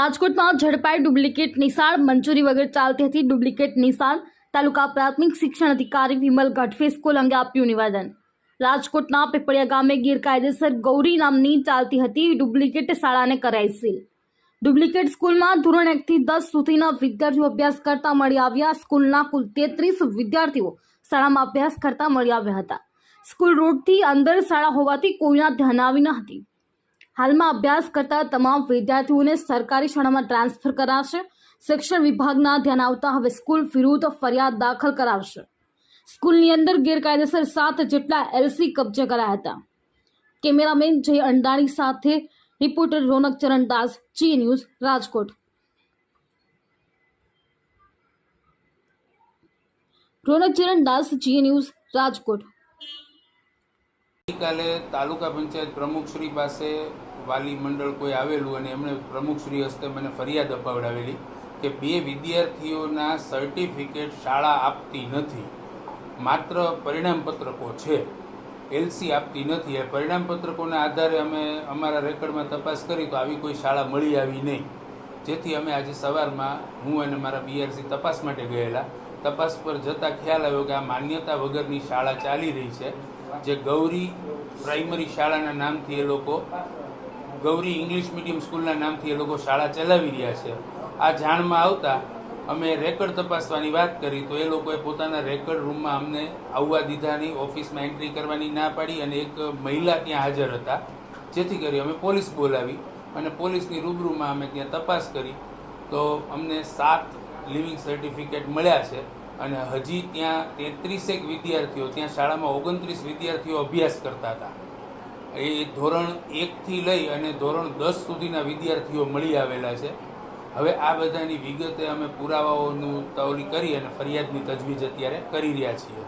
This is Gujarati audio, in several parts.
રાજકોટમાં ઝડપાઈ ડુપ્લિકેટ નિશાળ મંજૂરી વગર ચાલતી હતી ડુપ્લિકેટ નિશાળ. તાલુકા પ્રાથમિક શિક્ષણ અધિકારી વિમલ ગઢવી સ્કૂલ અંગે આપ્યું નિવેદન. રાજકોટના પીપળિયા ગામે ગેરકાયદેસર ગૌરી નામની ચાલતી હતી ડુપ્લિકેટ શાળાને કરાઈ સીલ. ડુપ્લિકેટ સ્કૂલમાં ધોરણ એકથી દસ સુધીના વિદ્યાર્થીઓ અભ્યાસ કરતા મળી આવ્યા. સ્કૂલના કુલ તેત્રીસ વિદ્યાર્થીઓ શાળામાં અભ્યાસ કરતા મળી આવ્યા હતા. સ્કૂલ રોડથી અંદર શાળા હોવાથી કોઈના ધ્યાન આવી ન હતી. હાલમાં અભ્યાસ કરતા તમામ વિદ્યાર્થીઓને સરકારી શાળામાં ટ્રાન્સફર કરાશે. શિક્ષણ વિભાગના ધ્યાન આવતા હવે સ્કૂલ વિરુદ્ધ ફરિયાદ દાખલ કરાવશે. સ્કૂલની અંદર ગેરકાયદેસર સાત જેટલા એલસી કબજે કરાયા હતા. કેમેરામેન જય અંડાણી સાથે reporter Ronak Charandas, Zee News, Rajkot. Ronak Charandas, Zee News, Rajkot. ગઈકાલે તાલુકા પંચાયત પ્રમુખશ્રી પાસે વાલી મંડળ કોઈ આવેલું અને એમણે પ્રમુખશ્રી હસ્તે મને ફરિયાદ અપાવડાવેલી કે બે વિદ્યાર્થીઓના સર્ટિફિકેટ શાળા આપતી નથી. માત્ર પરિણામપત્રકો છે. એલસી આપતી નથી. એ પરિણામપત્રકોના આધારે અમે અમારા રેકર્ડમાં તપાસ કરી તો આવી કોઈ શાળા મળી આવી નહીં. જેથી અમે આજે સવારમાં હું અને મારા બીઆરસી તપાસ માટે ગયેલા. તપાસ પર જતાં ખ્યાલ આવ્યો કે આ માન્યતા વગરની શાળા ચાલી રહી છે. જે ગૌરી પ્રાઇમરી શાળાના નામથી એ લોકો ગૌરી ઇંગ્લિશ મીડિયમ સ્કૂલના નામથી એ લોકો શાળા ચલાવી રહ્યા છે. આ જાણમાં આવતા અમે રેકર્ડ તપાસવાની વાત કરી તો એ લોકોએ પોતાના રેકર્ડ રૂમમાં અમને આવવા દીધા નહીં ઓફિસમાં એન્ટ્રી કરવાની ના પાડી અને એક મહિલા ત્યાં હાજર હતા. જેથી કરી અમે પોલીસ બોલાવી અને પોલીસની રૂબરૂમાં અમે ત્યાં તપાસ કરી તો અમને સાત લિવિંગ સર્ટિફિકેટ મળ્યા છે અને હજી ત્યાં તેત્રીસેક વિદ્યાર્થીઓ, ત્યાં શાળામાં ઓગણત્રીસ વિદ્યાર્થીઓ અભ્યાસ કરતા હતા. એ ધોરણ એકથી લઈ અને ધોરણ દસ સુધીના વિદ્યાર્થીઓ મળી આવેલા છે. હવે આ બધાની વિગતે અમે પુરાવાઓનું તવલી કરી અને ફરિયાદની તજવીજ અત્યારે કરી રહ્યા છીએ.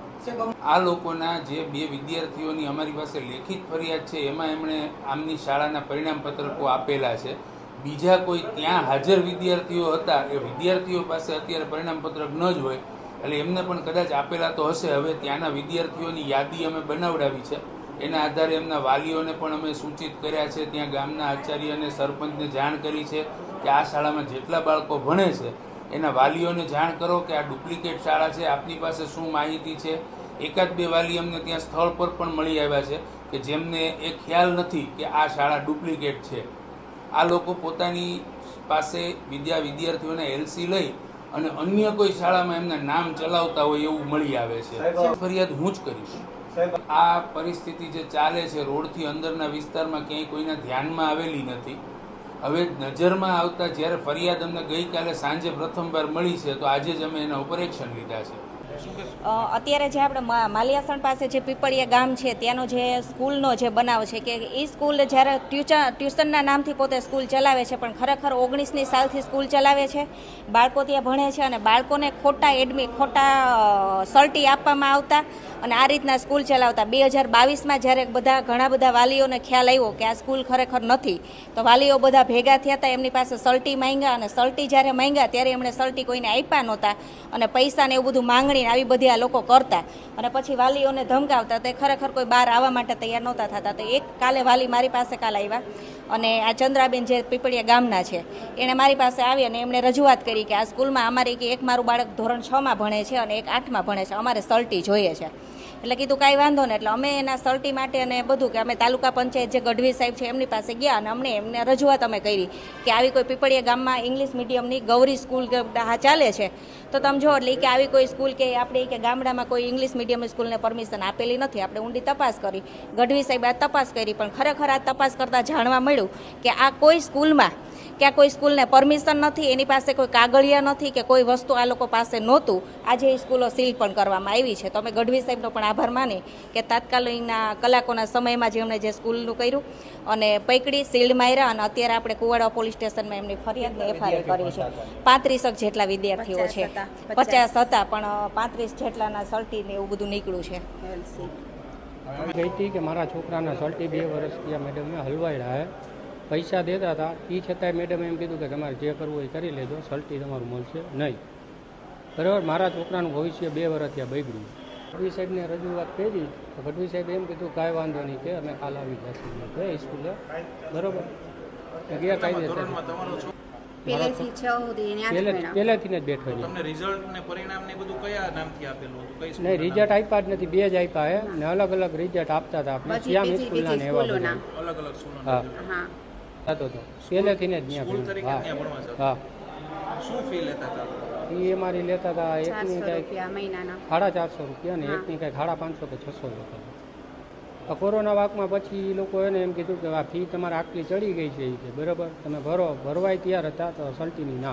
આ લોકોના જે બે વિદ્યાર્થીઓની અમારી પાસે લેખિત ફરિયાદ છે, એમાં એમણે આમની શાળાના પરિણામપત્રકો આપેલા છે. બીજા કોઈ ત્યાં હાજર વિદ્યાર્થીઓ હતા, એ વિદ્યાર્થીઓ પાસે અત્યારે પરિણામપત્રક ન જ હોય, એટલે એમને પણ કદાચ આપેલા તો હશે. હવે ત્યાંના વિદ્યાર્થીઓની યાદી અમે બનાવડાવી છે. એના આધારે એમના વાલીઓને પણ અમે સૂચિત કર્યા છે ત્યાં ગામના આચાર્ય અને સરપંચને જાણ કરી છે કે આ શાળામાં જેટલા બાળકો ભણે છે એના વાલીઓને જાણ કરો કે આ ડુપ્લિકેટ શાળા છે આપની પાસે શું માહિતી છે. એકાદ બે વાલી અમને ત્યાં સ્થળ પર પણ મળી આવ્યા છે કે જેમને એ ખ્યાલ નથી કે આ શાળા ડુપ્લિકેટ છે. આ લોકો પોતાની પાસે વિદ્યા વિદ્યાર્થીઓને એલસી લઈ અને અન્ય કોઈ શાળામાં એમના નામ ચલાવતા હોય એવું મળી આવે છે. ફરિયાદ હું જ કરીશ. આ પરિસ્થિતિ જે ચાલે છે રોડથી અંદરના વિસ્તારમાં ક્યાંય કોઈના ધ્યાનમાં આવેલી નથી. હવે નજરમાં આવતા જ્યારે ફરિયાદ અમને ગઈકાલે સાંજે પ્રથમવાર મળી છે, તો આજે જ અમે એના ઉપર એક્શન લીધા છે. અત્યારે જે આપણે માલિયાસણ પાસે જે પીપળિયા ગામ છે, ત્યાંનો જે સ્કૂલનો જે બનાવ છે કે એ સ્કૂલ જ્યારે ટ્યુશન ટ્યુશનના નામથી પોતે સ્કૂલ ચલાવે છે, પણ ખરેખર ઓગણીસની સાલથી સ્કૂલ ચલાવે છે. બાળકો ત્યાં ભણે છે અને બાળકોને ખોટા એડમિટ ખોટા સર્ટી આપવામાં આવતા. અને આ રીતના સ્કૂલ ચલાવતા. બે હજાર બાવીસમાં જ્યારે બધા ઘણા બધા વાલીઓને ખ્યાલ આવ્યો કે આ સ્કૂલ ખરેખર નથી, તો વાલીઓ બધા ભેગા થયા હતા, એમની પાસે સલટી માંગ્યા અને સલટી જ્યારે માંગ્યા ત્યારે એમણે સલટી કોઈને આપ્યા નહોતા અને પૈસા ને એવું બધું માંગણીને આવી બધી આ લોકો કરતા. અને પછી વાલીઓને ધમકાવતા તે ખરેખર કોઈ બહાર આવવા માટે તૈયાર નહોતા થતા. તો એક કાલે વાલી મારી પાસે કાલ આવ્યા અને આ ચંદ્રાબેન જે પીપળિયા ગામના છે એણે મારી પાસે આવી અને એમણે રજૂઆત કરી કે આ સ્કૂલમાં અમારી એક મારું બાળક ધોરણ છમાં ભણે છે અને એક આઠમાં ભણે છે. અમારે સલટી જોઈએ છે. એટલે કીધું કાંઈ વાંધો નહીં. એટલે અમે એના સર્ટી માટે અને બધું કે અમે તાલુકા પંચાયત જે ગઢવી સાહેબ છે એમની પાસે ગયા અને અમને એમને રજૂઆત અમે કરી કે આવી કોઈ પીપળીયા ગામમાં ઇંગ્લિશ મીડિયમની ગૌરી સ્કૂલ હા ચાલે છે. તો તમે જો એટલે કે આવી કોઈ સ્કૂલ કે આપણે કે ગામડામાં કોઈ ઇંગ્લિશ મીડિયમ સ્કૂલને પરમિશન આપેલી નથી. આપણે ઊંડી તપાસ કરી. ગઢવી સાહેબ આ તપાસ કરી પણ ખરેખર આ તપાસ કરતાં જાણવા મળ્યું કે આ કોઈ સ્કૂલમાં કે આ કોઈ સ્કૂલને પરમિશન નથી એની પાસે કોઈ કાગળિયા નથી કે કોઈ વસ્તુ આ લોકો પાસે નહોતું. આજે એ સ્કૂલો સીલ પણ કરવામાં આવી છે. તો અમે ગઢવી સાહેબનો પણ આભાર માની કે તાત્કાલિકના કલાકોના સમયમાં જે એમણે જે સ્કૂલનું કર્યું અને પૈકડી સીલ્ડ માર્યા અને અત્યારે આપણે કુવાડા પોલીસ સ્ટેશનમાં એમની ફરિયાદ એફઆઈઆર કરી છે. પાંત્રીસક જેટલા વિદ્યાર્થીઓ છે. પચાસ. હતા પણ પાંત્રીસ જેટલાના સર્ટીને એવું બધું નીકળ્યું છે. ગઈ હતી કે મારા છોકરાના સલ્ટી બે વર્ષ ત્યાં મેડમે હલવાડ્યા હે પૈસા દેતા હતા એ છતાંય મેડમે એમ કીધું કે તમારે જે કરવું હોય એ કરી લેજો સલટી તમારું મળશે નહીં. બરાબર? મારા છોકરાનું ભવિષ્ય બે વર્ષ ત્યાં બગડ્યું. ગઢવી સાહેબને રજૂઆત કરી તો ગઢવી સાહેબે એમ કીધું કાંઈ વાંધો નહીં કે અમે કાલ આવી જશું. ગઈ સ્કૂલે બરાબર? ગયા કાયદેસર પહેલેથી છ સુધી પહેલેથી જ બેઠો તમને રિઝલ્ટ ને પરિણામ ને બધું કયા નામથી આપેલું હતું? કઈ નહીં રિઝલ્ટ આપ્યા જ નથી બે જ આપ્યા હે. ને અલગ અલગ રિઝલ્ટ આપતા હતા આપણે. શ્યામ સ્કૂલના ને એવા? અલગ અલગ સ્કૂલના હા. થતો હતો. પહેલેથી જ ત્યાં સ્કૂલ હા. શું ફી લેતા હતા? એ અમારી લેતા હતા એકની કંઈક મહિનાના. સાડા ચારસો રૂપિયા ને. એકની કંઈક સાડા પાંચસો કે છસો રૂપિયા. કોરોના વાકમાં પછી એ લોકો એને એમ કીધું કે આ ફી તમારે આટલી ચડી ગઈ છે એ કે બરાબર. તમે ભરો ભરવાય તૈયાર હતા તો સલ્ટીની ના